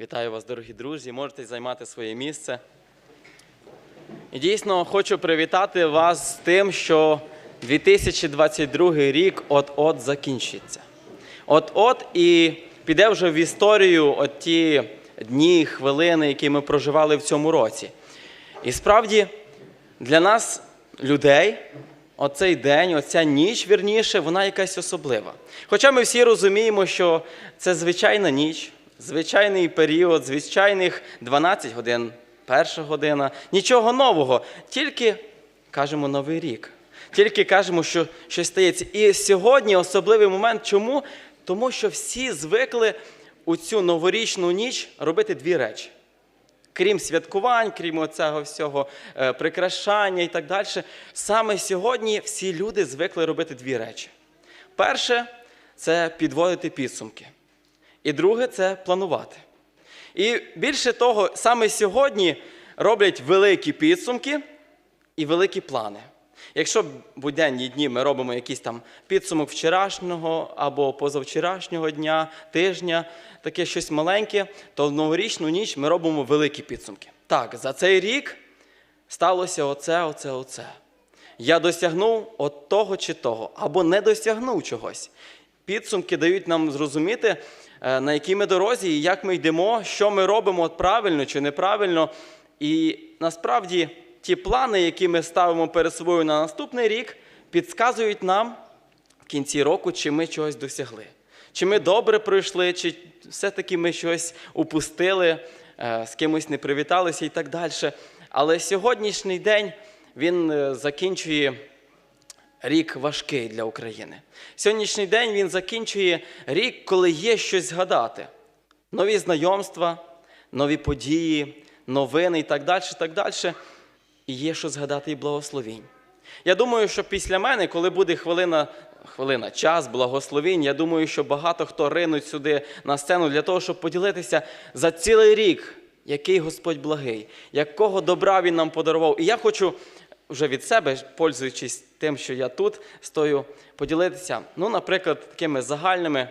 Вітаю вас, дорогі друзі. Можете займати своє місце. І дійсно хочу привітати вас з тим, що 2022 рік от-от закінчиться. От-от і піде вже в історію от ті дні, хвилини, які ми проживали в цьому році. І справді для нас, людей, оцей день, оця ніч, вірніше, вона якась особлива. Хоча ми всі розуміємо, що це звичайна ніч, звичайний період, звичайних 12 годин, перша година, нічого нового, тільки кажемо новий рік. Тільки кажемо, що щось стається. І сьогодні особливий момент. Чому? Тому що всі звикли у цю новорічну ніч робити дві речі крім святкувань, крім цього всього е, прикрашання і так далі, саме сьогодні всі люди звикли робити дві речі. Перше це підводити підсумки. І друге це планувати. І більше того, саме сьогодні роблять великі підсумки і великі плани. Якщо буденні дні ми робимо якийсь там підсумок вчорашнього або позавчорашнього дня, тижня, таке щось маленьке, то в новорічну ніч ми робимо великі підсумки. Так, за цей рік сталося оце, оце, оце. Я досягнув от того чи того, або не досягнув чогось. Підсумки дають нам зрозуміти, на якій ми дорозі як ми йдемо, що ми робимо правильно чи неправильно. І насправді ті плани, які ми ставимо перед собою на наступний рік, підказують нам в кінці року, чи ми чогось досягли. Чи ми добре пройшли, чи все-таки ми щось упустили, е, з кимось не привіталися і так далі. Але сьогоднішній день він е, закінчує рік важкий для України. Сьогоднішній день він закінчує рік, коли є щось згадати. Нові знайомства, нові події, новини і так далі, так далі. І є що згадати і благословінь. Я думаю, що після мене, коли буде хвилина, хвилина, час, благословінь, я думаю, що багато хто ринуть сюди на сцену для того, щоб поділитися за цілий рік, який Господь благий, якого добра Він нам подарував. І я хочу вже від себе, пользуючись тим, що я тут стою, поділитися, ну, наприклад, такими загальними.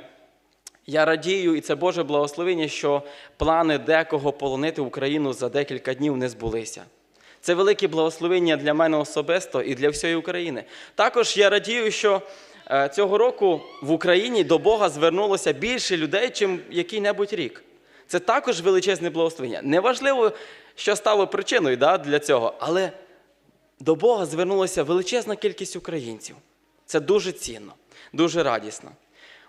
Я радію, і це Боже благословення, що плани декого полонити Україну за декілька днів не збулися. Це велике благословення для мене особисто і для всієї України. Також я радію, що е, цього року в Україні до Бога звернулося більше людей, чим який-небудь рік. Це також величезне благословення. Неважливо, що стало причиною да, для цього, але до Бога звернулася величезна кількість українців. Це дуже цінно, дуже радісно.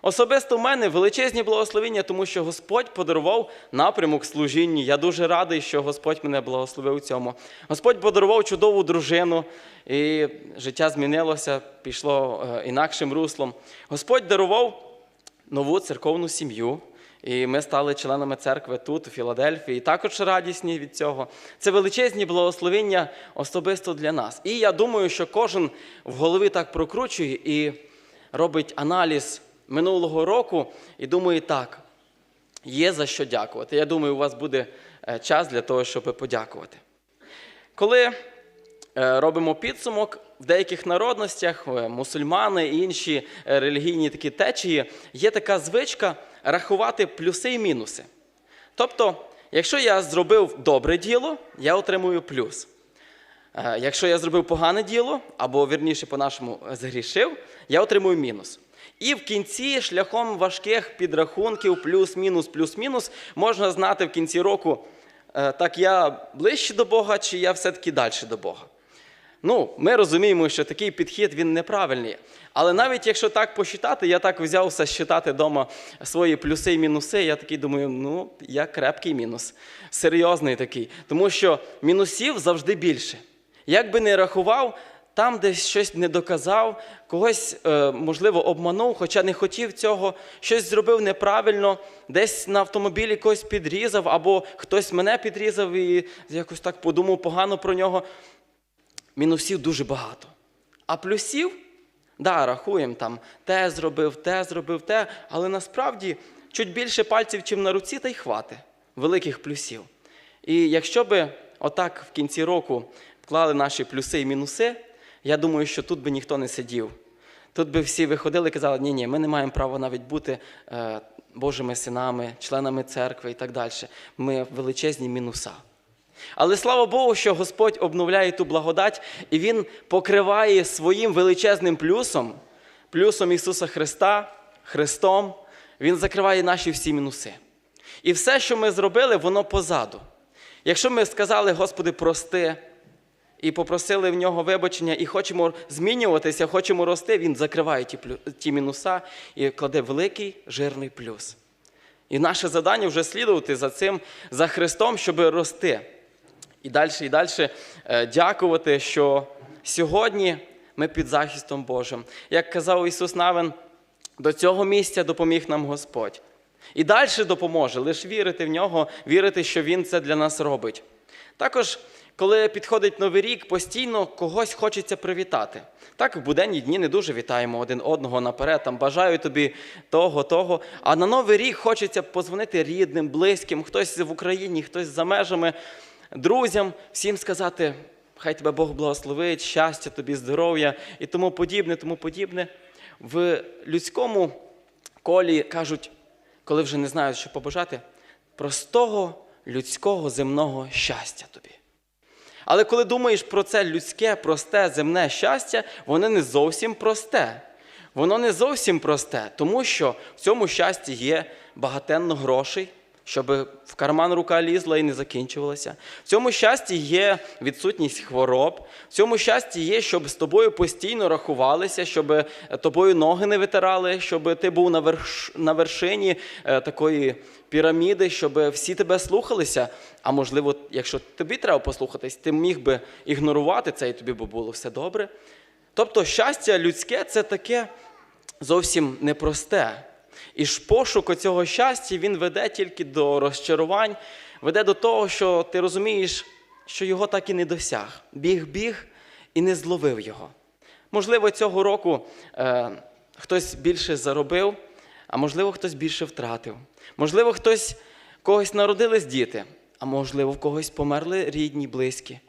Особисто в мене величезні благословення, тому що Господь подарував напрямок служіння. Я дуже радий, що Господь мене благословив у цьому. Господь подарував чудову дружину, і життя змінилося, пішло е, інакшим руслом. Господь дарував нову церковну сім'ю. І ми стали членами церкви тут, у Філадельфії, і також радісні від цього. Це величезні благословення особисто для нас. І я думаю, що кожен в голові так прокручує і робить аналіз минулого року і думає, так, є за що дякувати. Я думаю, у вас буде е, час для того, щоб подякувати. Коли е, робимо підсумок, в деяких народностях, е, мусульмани і інші е, релігійні такі течії, є така звичка рахувати плюси і мінуси. Тобто, якщо я зробив добре діло, я отримую плюс. Е, Якщо я зробив погане діло, або вірніше по-нашому згрішив, я отримую мінус. І в кінці, шляхом важких підрахунків, плюс-мінус, плюс-мінус, можна знати в кінці року, так я ближче до Бога, чи я все-таки далі до Бога. Ну, ми розуміємо, що такий підхід він неправильний. Але навіть якщо так посчитати, я так взявся считати вдома свої плюси і мінуси, я такий думаю, ну, я крепкий мінус, серйозний такий. Тому що мінусів завжди більше. Як би не рахував, там десь щось не доказав, когось, е, можливо, обманув, хоча не хотів цього, щось зробив неправильно, десь на автомобілі когось підрізав, або хтось мене підрізав і якось так подумав погано про нього. Мінусів дуже багато. А плюсів, да, рахуємо там, те зробив, те зробив, те, але насправді чуть більше пальців, чим на руці, та й хвати великих плюсів. І якщо би отак в кінці року вклали наші плюси і мінуси, я думаю, що тут би ніхто не сидів. Тут би всі виходили і казали, ні, ні, ми не маємо права навіть бути е, Божими синами, членами церкви і так далі. Ми величезні мінуса. Але слава Богу, що Господь обновляє ту благодать, і Він покриває своїм величезним плюсом, плюсом Ісуса Христа, Христом, Він закриває наші всі мінуси. І все, що ми зробили, воно позаду. Якщо ми сказали, Господи, прости, і попросили в нього вибачення, і хочемо змінюватися, хочемо рости, він закриває ті, плю- ті мінуса і кладе великий жирний плюс. І наше завдання вже слідувати за цим, за Христом, щоб рости. І далі, і далі е, дякувати, що сьогодні ми під захистом Божим. Як казав Ісус Навин, до цього місця допоміг нам Господь. І далі допоможе, лише вірити в нього, вірити, що Він це для нас робить. Також, коли підходить Новий рік, постійно когось хочеться привітати. Так, в буденні дні не дуже вітаємо один одного наперед, там бажаю тобі того, того. А на Новий рік хочеться позвонити рідним, близьким, хтось в Україні, хтось за межами, друзям, всім сказати, хай тебе Бог благословить, щастя тобі, здоров'я і тому подібне, тому подібне. В людському колі кажуть, коли вже не знають, що побажати, простого людського земного щастя тобі. Але коли думаєш про це людське, просте, земне щастя, воно не зовсім просте. Воно не зовсім просте, тому що в цьому щасті є багатенно грошей, щоб в карман рука лізла і не закінчувалася. В цьому щасті є відсутність хвороб. В цьому щасті є, щоб з тобою постійно рахувалися, щоб тобою ноги не витирали, щоб ти був на, верш... на вершині е, такої піраміди, щоб всі тебе слухалися. А можливо, якщо тобі треба послухатись, ти міг би ігнорувати це, і тобі би було все добре. Тобто, щастя людське це таке зовсім непросте. І ж пошук цього щастя він веде тільки до розчарувань, веде до того, що ти розумієш, що його так і не досяг. Біг-біг і не зловив його. Можливо, цього року е, хтось більше заробив, а можливо, хтось більше втратив. Можливо, хтось когось народились діти, а можливо, в когось померли рідні, близькі.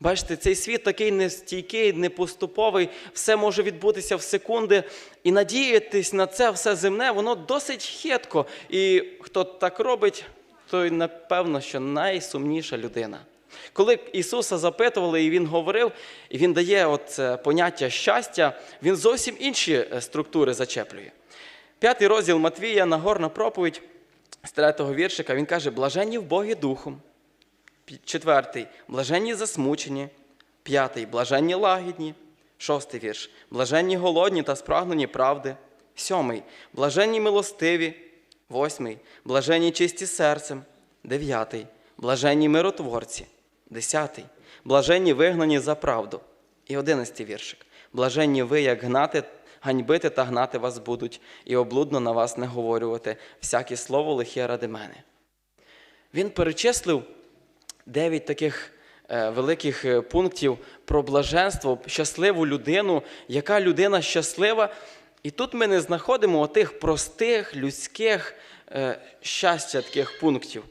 Бачите, цей світ такий нестійкий, непоступовий, все може відбутися в секунди. І надіятись на це все земне, воно досить хитко. І хто так робить, той, напевно, що найсумніша людина. Коли Ісуса запитували, і Він говорив, і Він дає от поняття щастя, Він зовсім інші е, структури зачеплює. П'ятий розділ Матвія, Нагорна проповідь з третього віршика, він каже: блаженні в Богі духом. Четвертий блаженні засмучені. П'ятий блаженні лагідні. Шостий вірш. Блаженні голодні та спрагнені правди. Сьомий блаженні милостиві. Восьмий блаженні чисті серцем. Дев'ятий блаженні миротворці. Десятий блаженні вигнані за правду. І одинадцятий віршик. Блаженні ви, як гнати, ганьбити та гнати вас будуть, і облудно на вас не говорювати всяке слово лихе ради мене. Він перечислив дев'ять таких е, великих е, пунктів про блаженство, щасливу людину, яка людина щаслива. І тут ми не знаходимо отих простих людських е, щастя таких пунктів.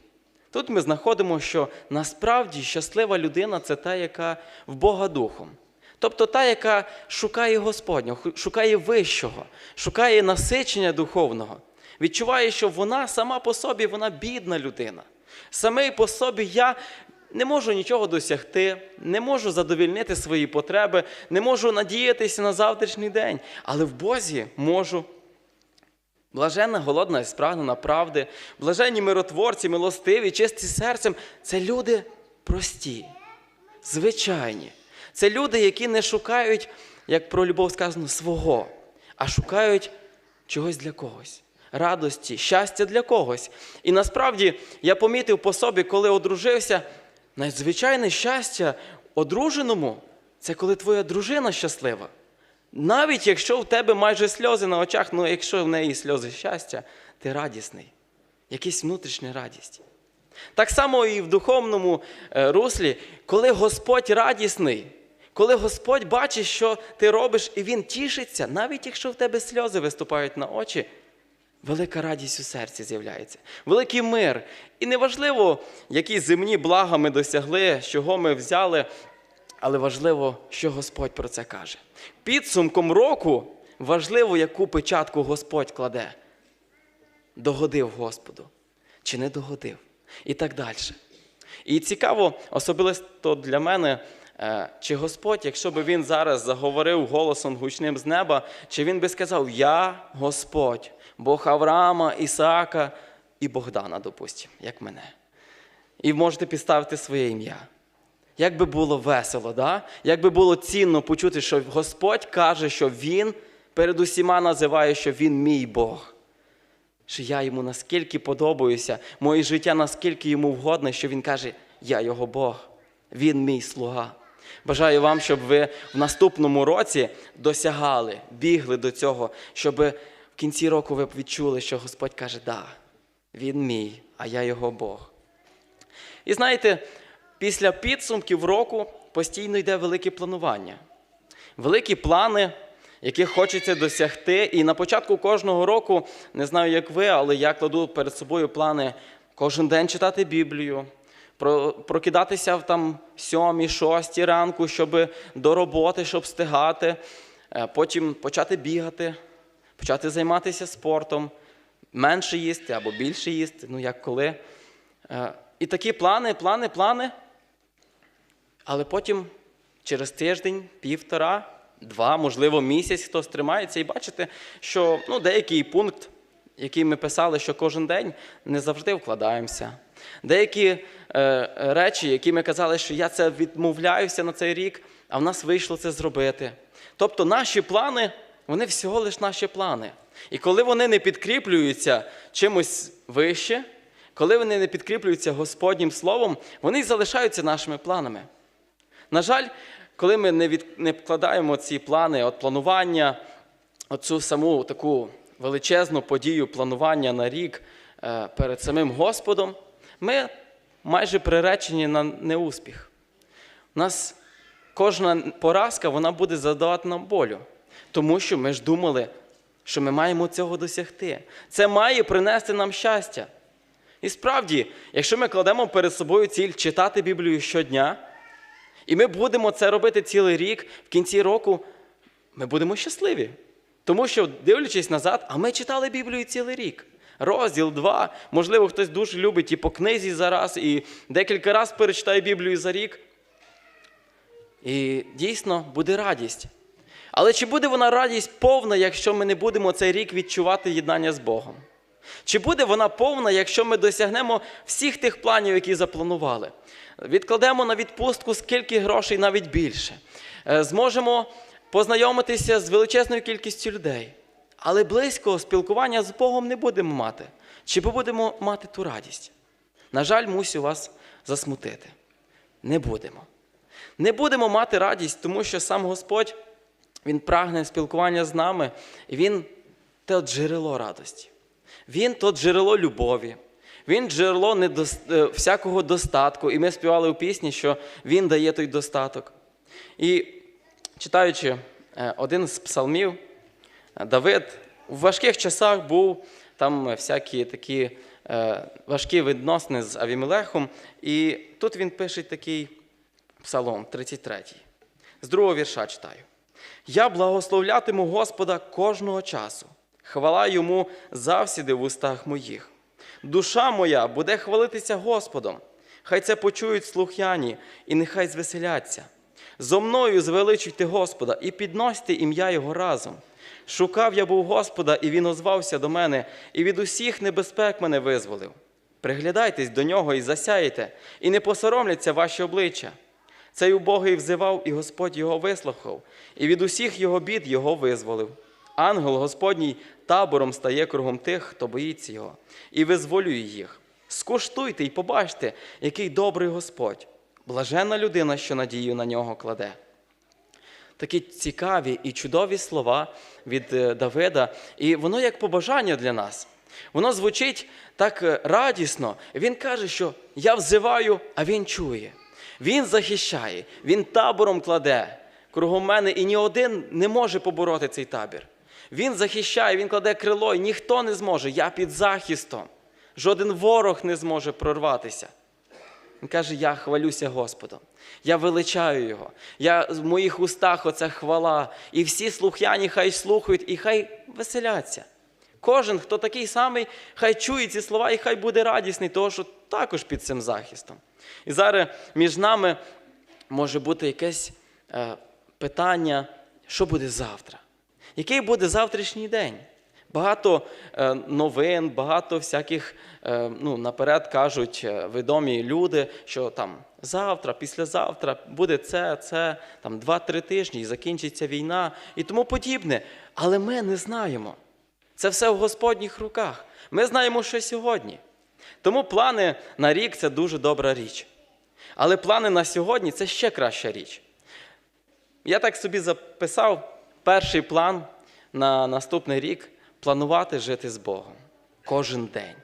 Тут ми знаходимо, що насправді щаслива людина це та, яка в Бога духом. Тобто та, яка шукає Господнього, шукає вищого, шукає насичення духовного, відчуває, що вона сама по собі вона бідна людина. Самий по собі я не можу нічого досягти, не можу задовільнити свої потреби, не можу надіятися на завтрашній день, але в Бозі можу. Блаженна, голодна і спрагнена правди, блаженні миротворці, милостиві, чисті серцем це люди прості, звичайні. Це люди, які не шукають, як про любов сказано, свого, а шукають чогось для когось. Радості, щастя для когось. І насправді я помітив по собі, коли одружився, надзвичайне щастя одруженому це коли твоя дружина щаслива. Навіть якщо в тебе майже сльози на очах, ну якщо в неї сльози щастя, ти радісний, якась внутрішня радість. Так само і в духовному е, руслі, коли Господь радісний, коли Господь бачить, що ти робиш, і Він тішиться, навіть якщо в тебе сльози виступають на очі, велика радість у серці з'являється, великий мир. І неважливо, які земні блага ми досягли, чого ми взяли, але важливо, що Господь про це каже. Підсумком року важливо, яку печатку Господь кладе. Догодив Господу чи не догодив, і так далі. І цікаво, особисто для мене, е, чи Господь, якщо би він зараз заговорив голосом гучним з неба, чи він би сказав: Я Господь, Бог Авраама, Ісаака і Богдана, допустимо, як мене. І можете підставити своє ім'я. Як би було весело, да? як би було цінно почути, що Господь каже, що Він перед усіма називає, що Він мій Бог. Що я йому наскільки подобаюся, моє життя наскільки йому вгодне, що він каже, я його Бог, він мій слуга. Бажаю вам, щоб ви в наступному році досягали, бігли до цього, щоб в кінці року ви б відчули, що Господь каже, да, він мій, а я його Бог. І знаєте, після підсумків року постійно йде велике планування. Великі плани, яких хочеться досягти. І на початку кожного року, не знаю, як ви, але я кладу перед собою плани кожен день читати Біблію, прокидатися в там сьомій, шостій ранку, щоб до роботи, щоб встигати, е, потім почати бігати, почати займатися спортом, менше їсти або більше їсти, ну як коли. Е, І такі плани, плани, плани. Але потім через тиждень, півтора, два, можливо, місяць хтось тримається, і бачите, що ну, деякий пункт, який ми писали, що кожен день не завжди вкладаємося. Деякі е, речі, які ми казали, що я це відмовляюся на цей рік, а в нас вийшло це зробити. Тобто наші плани, вони всього лиш наші плани. І коли вони не підкріплюються чимось вище, коли вони не підкріплюються Господнім Словом, вони й залишаються нашими планами. На жаль, коли ми не, від, не вкладаємо ці плани, от планування, оцю саму таку величезну подію планування на рік е, перед самим Господом, ми майже приречені на неуспіх. У нас кожна поразка вона буде задавати нам болю, тому що ми ж думали, що ми маємо цього досягти. Це має принести нам щастя. І справді, якщо ми кладемо перед собою ціль читати Біблію щодня, і ми будемо це робити цілий рік, в кінці року ми будемо щасливі. Тому що, дивлячись назад, а ми читали Біблію цілий рік. Розділ, два. Можливо, хтось дуже любить і по книзі за раз, і декілька разів перечитає Біблію за рік. І дійсно буде радість. Але чи буде вона радість повна, якщо ми не будемо цей рік відчувати єднання з Богом? Чи буде вона повна, якщо ми досягнемо всіх тих планів, які запланували? Відкладемо на відпустку скільки грошей, навіть більше. Е, Зможемо познайомитися з величезною кількістю людей. Але близького спілкування з Богом не будемо мати. Чи будемо мати ту радість? На жаль, мусю вас засмутити. Не будемо. Не будемо мати радість, тому що сам Господь Він прагне спілкування з нами, Він те джерело радості. Він то джерело любові, він джерело недос... е, всякого достатку. І ми співали у пісні, що Він дає той достаток. І читаючи е, один з псалмів, е, Давид в важких часах був там всякі такі важкі відносини з Авімелехом. І тут він пише такий псалом, 33. З другого вірша читаю. Я благословлятиму Господа кожного часу. Хвала йому завсіди в устах моїх. Душа моя буде хвалитися Господом. Хай це почують слух'яні, і нехай звеселяться. Зо мною звеличуйте Господа і підносьте ім'я Його разом. Шукав я був Господа, і Він озвався до мене, і від усіх небезпек мене визволив. Приглядайтесь до нього і засяєте, і не посоромляться ваші обличчя. Цей убогий взивав, і Господь його вислухав, і від усіх його бід його визволив. Ангел Господній табором стає кругом тих, хто боїться його, і визволює їх. Скуштуйте і побачте, який добрий Господь, блаженна людина, що надію на нього кладе. Такі цікаві і чудові слова від е, Давида, і воно як побажання для нас. Воно звучить так е, радісно. Він каже, що я взиваю, а він чує. Він захищає, він табором кладе кругом мене, і ні один не може побороти цей табір. Він захищає, він кладе крило, і ніхто не зможе. Я під захистом. Жоден ворог не зможе прорватися. Він каже: Я хвалюся Господом. Я величаю Його. Я в моїх устах оця хвала. І всі слух'яні хай слухають і хай веселяться. Кожен, хто такий самий, хай чує ці слова і хай буде радісний, того, що також під цим захистом. І зараз між нами може бути якесь е, питання, що буде завтра? Який буде завтрашній день? Багато е, новин, багато всяких, е, ну, наперед кажуть відомі люди, що там завтра, післязавтра буде це, це, там два-три тижні і закінчиться війна і тому подібне. Але ми не знаємо. Це все в Господніх руках. Ми знаємо, що сьогодні. Тому плани на рік це дуже добра річ. Але плани на сьогодні це ще краща річ. Я так собі записав перший план на наступний рік планувати жити з Богом. Кожен день.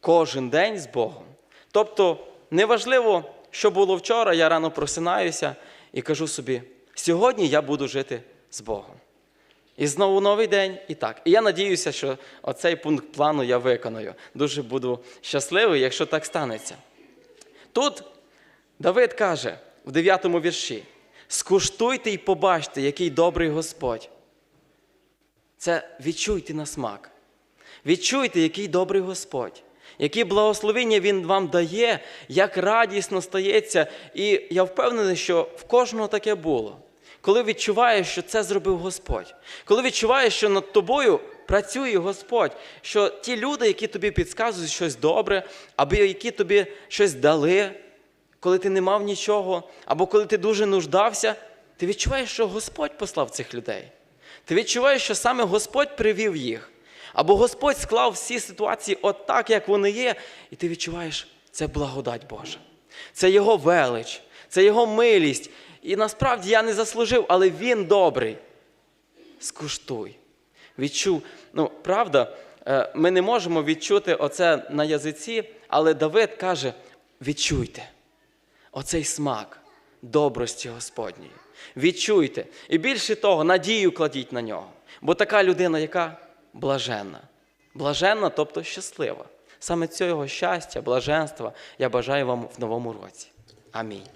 Кожен день з Богом. Тобто, неважливо, що було вчора, я рано просинаюся і кажу собі: сьогодні я буду жити з Богом. І знову новий день, і так. І я надіюся, що оцей пункт плану я виконую. Дуже буду щасливий, якщо так станеться. Тут Давид каже в 9 вірші: скуштуйте і побачте, який добрий Господь. Це відчуйте на смак. Відчуйте, який добрий Господь, які благословення Він вам дає, як радісно стається. І я впевнений, що в кожного таке було. Коли відчуваєш, що це зробив Господь, коли відчуваєш, що над тобою працює Господь, що ті люди, які тобі підказують щось добре, або які тобі щось дали, коли ти не мав нічого, або коли ти дуже нуждався, ти відчуваєш, що Господь послав цих людей. Ти відчуваєш, що саме Господь привів їх. Або Господь склав всі ситуації от так, як вони є, і ти відчуваєш, це благодать Божа. Це Його велич, це Його милість. І насправді я не заслужив, але Він добрий. Скуштуй. Відчув. Ну, правда, е, ми не можемо відчути оце на язиці, але Давид каже: відчуйте оцей смак добрості Господньої. Відчуйте. І більше того, надію кладіть на нього. Бо така людина, яка блаженна. Блаженна, тобто щаслива. Саме цього щастя, блаженства я бажаю вам в новому році. Амінь.